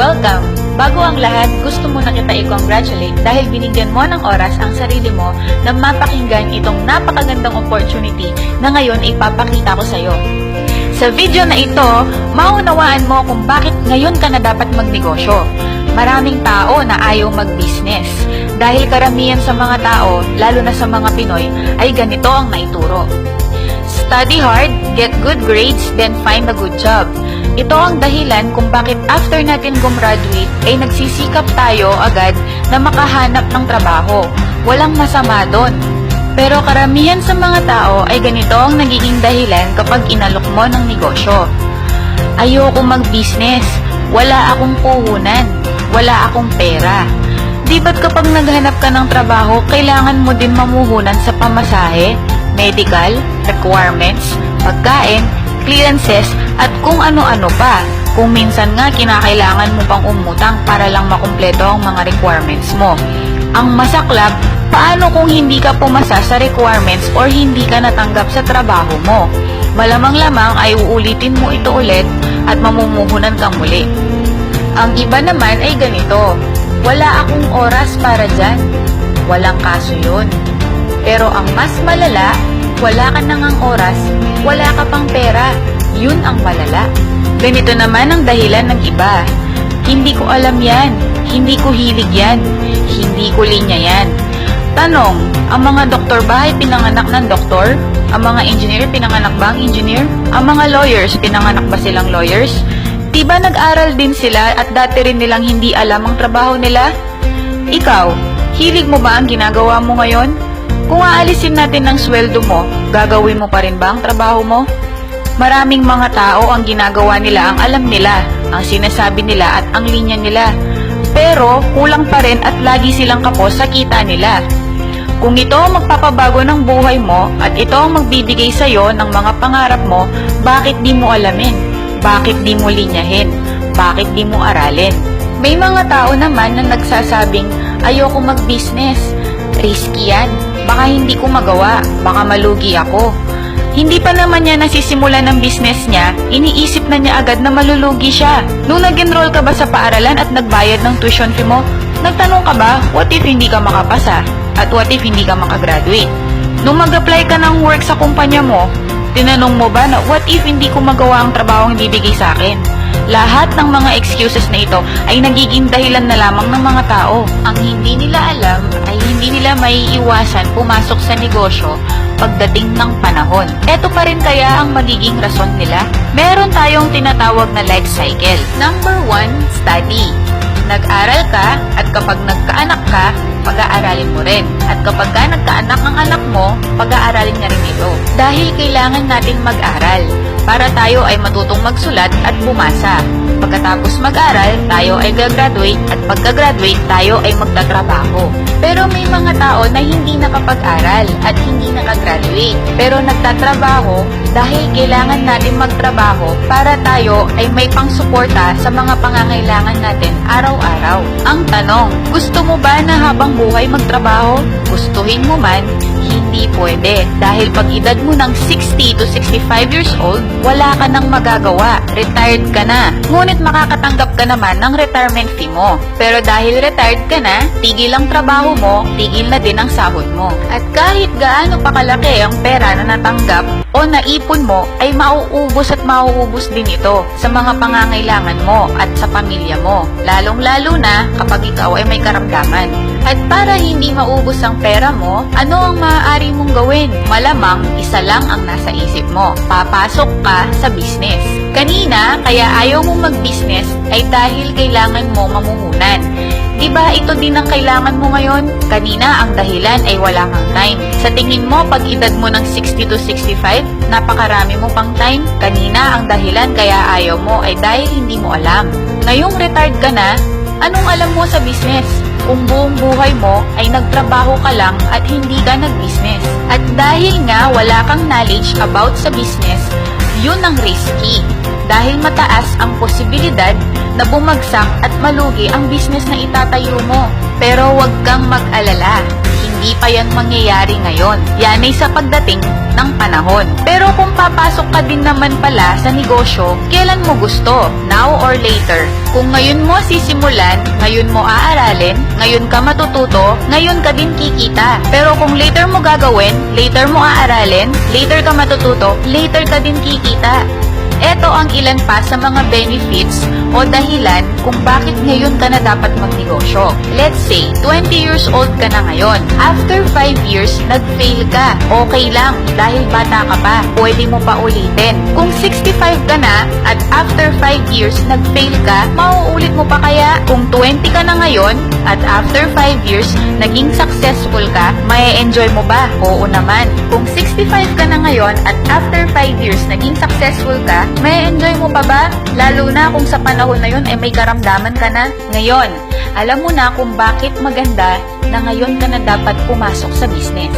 welcome! Bago ang lahat, gusto mo na kita i-congratulate dahil binigyan mo ng oras ang sarili mo na mapakinggan itong napakagandang opportunity na ngayon ay papakita ko sa'yo. Sa video na ito, maunawaan mo kung bakit ngayon ka na dapat magnegosyo. Maraming tao na ayaw mag-business. Dahil karamihan sa mga tao, lalo na sa mga Pinoy, ay ganito ang naituro. Study hard, get good grades, then find a good job. Ito ang dahilan kung bakit after natin gumraduate ay nagsisikap tayo agad na makahanap ng trabaho. Walang masama doon. Pero karamihan sa mga tao ay ganito ang nagiging dahilan kapag inalok mo ng negosyo. Ayoko mag-business. Wala akong puhunan. Wala akong pera. Di ba't kapag naghanap ka ng trabaho, kailangan mo din mamuhunan sa pamasahe, medical, requirements, pagkain, clearances, at kung ano-ano pa. Kung minsan nga kinakailangan mo pang umutang para lang makumpleto ang mga requirements mo. Ang masaklap, paano kung hindi ka pumasa sa requirements or hindi ka natanggap sa trabaho mo? Malamang-lamang ay uulitin mo ito ulit at mamumuhunan kang muli. Ang iba naman ay ganito, wala akong oras para dyan. Walang kaso yun. Pero ang mas malala, wala ka nang ang oras, wala ka pang pera. Yun ang malala. Ganito naman ang dahilan ng iba. Hindi ko alam yan. Hindi ko hilig yan. Hindi ko linya yan. Tanong, ang mga doktor ba ay pinanganak ng doktor? Ang mga engineer pinanganak ba ang engineer? Ang mga lawyers pinanganak ba silang lawyers? Di ba nag-aral din sila at dati rin nilang hindi alam ang trabaho nila? Ikaw, hilig mo ba ang ginagawa mo ngayon? Kung aalisin natin ng sweldo mo, gagawin mo pa rin ba ang trabaho mo? Maraming mga tao ang ginagawa nila ang alam nila, ang sinasabi nila at ang linya nila. Pero kulang pa rin at lagi silang kapos sa kita nila. Kung ito ang magpapabago ng buhay mo at ito ang magbibigay sa'yo ng mga pangarap mo, bakit di mo alamin? Bakit di mo linyahin? Bakit di mo aralin? May mga tao naman na nagsasabing, ayoko mag-business. Risky yan. Baka hindi ko magawa. Baka malugi ako. Hindi pa naman niya nasisimula ng business niya, iniisip na niya agad na malulugi siya. Nung nag-enroll ka ba sa paaralan at nagbayad ng tuition fee mo, nagtanong ka ba, what if hindi ka makapasa? At what if hindi ka makagraduate? Nung mag-apply ka ng work sa kumpanya mo, tinanong mo ba na what if hindi ko magawa ang trabaho ang bibigay sa akin? Lahat ng mga excuses na ito ay nagiging dahilan na lamang ng mga tao. Ang hindi nila alam ay hindi nila maiiwasan pumasok sa negosyo pagdating ng panahon. Ito pa rin kaya ang magiging rason nila. Meron tayong tinatawag na life cycle. Number one, study. Nag-aral ka at kapag nagkaanak ka, pag-aaralin mo rin. At kapag ka nagkaanak ang anak mo, pag-aaralin ito. Dahil kailangan natin mag-aral para tayo ay matutong magsulat at bumasa. Pagkatapos mag-aral, tayo ay gagraduate at pagka-graduate, tayo ay magtatrabaho. Pero may mga tao na hindi nakapag-aral at hindi nakagraduate. Pero nagtatrabaho dahil kailangan natin magtrabaho para tayo ay may pangsuporta sa mga pangangailangan natin araw-araw. Ang tanong, gusto mo ba na habang buhay magtrabaho? Gustuhin mo man, hindi pwede. Dahil pag edad mo ng 60 to 65 years old, wala ka nang magagawa. Retired ka na. Ngunit makakatanggap ka naman ng retirement fee mo. Pero dahil retired ka na, tigil ang trabaho mo, tigil na din ang sahod mo. At kahit gaano pa kalaki ang pera na natanggap o naipon mo, ay mauubos at mauubos din ito sa mga pangangailangan mo at sa pamilya mo. Lalong-lalo na kapag ikaw ay may karamdaman. At para hindi maubos ang pera mo, ano ang maaari mong gawin? Malamang isa lang ang nasa isip mo. Papasok ka sa business. Kanina, kaya ayaw mong mag-business ay dahil kailangan mo mamuhunan. Diba ito din ang kailangan mo ngayon? Kanina ang dahilan ay wala kang time. Sa tingin mo, pag edad mo ng 60 to 65, napakarami mo pang time. Kanina ang dahilan kaya ayaw mo ay dahil hindi mo alam. Ngayong retired ka na, anong alam mo sa business? Kung buong buhay mo ay nagtrabaho ka lang at hindi ka nag-business. At dahil nga wala kang knowledge about sa business, yun ang risky. Dahil mataas ang posibilidad na bumagsak at malugi ang business na itatayo mo. Pero huwag kang mag-alala. Hindi pa yan mangyayari ngayon. Yan ay sa pagdating ng panahon. Pero kung papasok ka din naman pala sa negosyo, kailan mo gusto? Now or later? Kung ngayon mo sisimulan, ngayon mo aaralin, ngayon ka matututo, ngayon ka din kikita. Pero kung later mo gagawin, later mo aaralin, later ka matututo, later ka din kikita. Ito ang ilan pa sa mga benefits o dahilan kung bakit ngayon ka na dapat magnegosyo. Let's say, 20 years old ka na ngayon. After 5 years, nag-fail ka. Okay lang, dahil bata ka pa. Pwede mo pa ulitin. Kung 65 ka na at after 5 years, nag-fail ka, mauulit mo pa kaya? Kung 20 ka na ngayon at after 5 years, naging successful ka, may enjoy mo ba? Oo naman. Kung 65 ka na ngayon at after 5 years, naging successful ka, may enjoy mo pa ba? Lalo na kung sa panahon na yun, eh may karamdaman ka na. Ngayon, alam mo na kung bakit maganda na ngayon ka na dapat pumasok sa business.